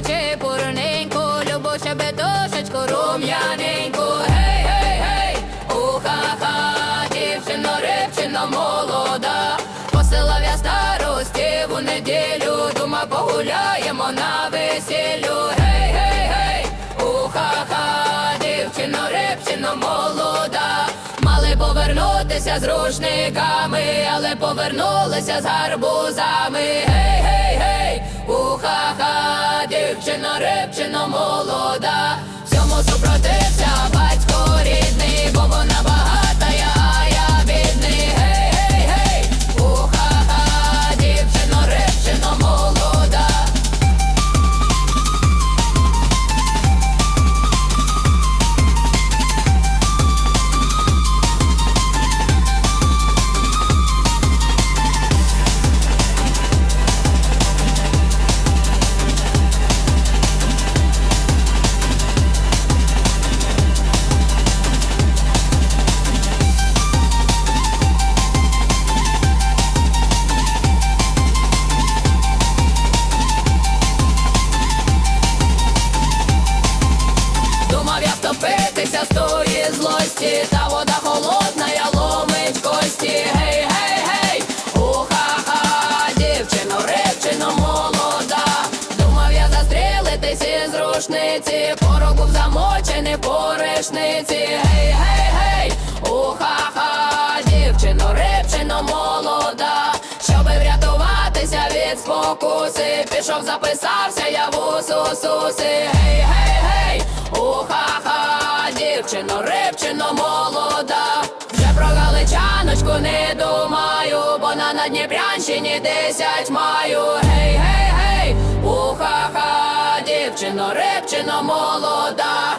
чи пурненьку, любу щебетушечку, рум'яненьку, гей, гей, гей, уха-ха, дівчино, рибчино, молода, посилав я старості в неділю, дума погуляємо на весіллю, гей, гей, гей, уха-ха, дівчино, рибчино, молода. Мали повернутися з рушниками, але повернулися з гарбузами. Дівчино, рибчино, молода. Всьому супротився застрілитись із рушниці, порогу в замочені поришниці. Гей, гей, гей, уха-ха, дівчино, рибчино, молода. Щоби врятуватися від спокуси, пішов, записався я в усусуси. Гей, гей, гей, уха-ха, дівчино, рибчино, молода. Вже про галичаночку не думаю, бо на Надніпрянщині десять маю. Гей, дівчино, репчино молода.